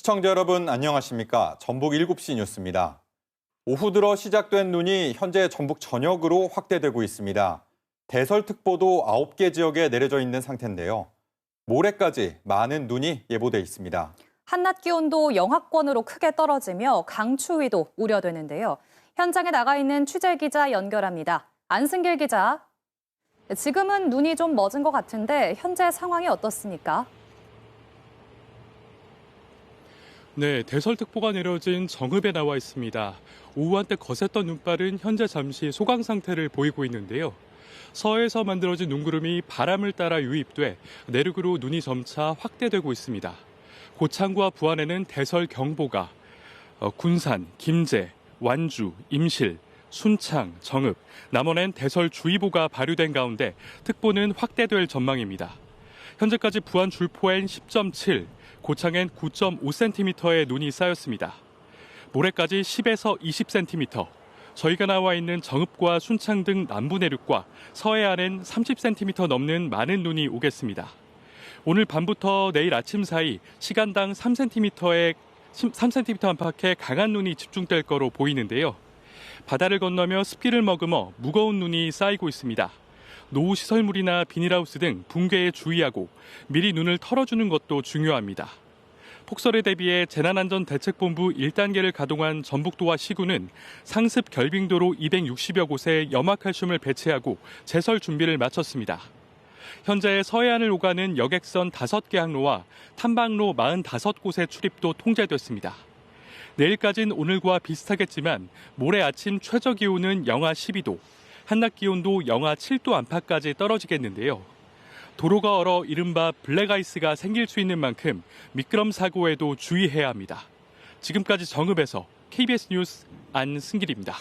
시청자 여러분 안녕하십니까? 전북 7시 뉴스입니다. 오후 들어 시작된 눈이 현재 전북 전역으로 확대되고 있습니다. 대설특보도 9개 지역에 내려져 있는 상태인데요. 모레까지 많은 눈이 예보돼 있습니다. 한낮 기온도 영하권으로 크게 떨어지며 강추위도 우려되는데요. 현장에 나가 있는 취재 기자 연결합니다. 안승길 기자. 지금은 눈이 좀 멎은 것 같은데 현재 상황이 어떻습니까? 네, 대설특보가 내려진 정읍에 나와 있습니다. 오후 한때 거셌던 눈발은 현재 잠시 소강 상태를 보이고 있는데요. 서해에서 만들어진 눈구름이 바람을 따라 유입돼 내륙으로 눈이 점차 확대되고 있습니다. 고창과 부안에는 대설 경보가, 어, 군산, 김제, 완주, 임실, 순창, 정읍, 남원엔 대설 주의보가 발효된 가운데 특보는 확대될 전망입니다. 현재까지 부안 줄포엔 10.7, 고창엔 9.5cm의 눈이 쌓였습니다. 모레까지 10에서 20cm, 저희가 나와 있는 정읍과 순창 등 남부 내륙과 서해안엔 30cm 넘는 많은 눈이 오겠습니다. 오늘 밤부터 내일 아침 사이 시간당 3cm의 3cm 안팎의 강한 눈이 집중될 거로 보이는데요. 바다를 건너며 습기를 머금어 무거운 눈이 쌓이고 있습니다. 노후 시설물이나 비닐하우스 등 붕괴에 주의하고 미리 눈을 털어주는 것도 중요합니다. 폭설에 대비해 재난안전대책본부 1단계를 가동한 전북도와 시군은 상습 결빙도로 260여 곳에 염화칼슘을 배치하고 제설 준비를 마쳤습니다. 현재 서해안을 오가는 여객선 5개 항로와 탐방로 45곳의 출입도 통제됐습니다. 내일까지는 오늘과 비슷하겠지만 모레 아침 최저 기온은 영하 12도, 한낮 기온도 영하 7도 안팎까지 떨어지겠는데요. 도로가 얼어 이른바 블랙아이스가 생길 수 있는 만큼 미끄럼 사고에도 주의해야 합니다. 지금까지 정읍에서 KBS 뉴스 안승길입니다.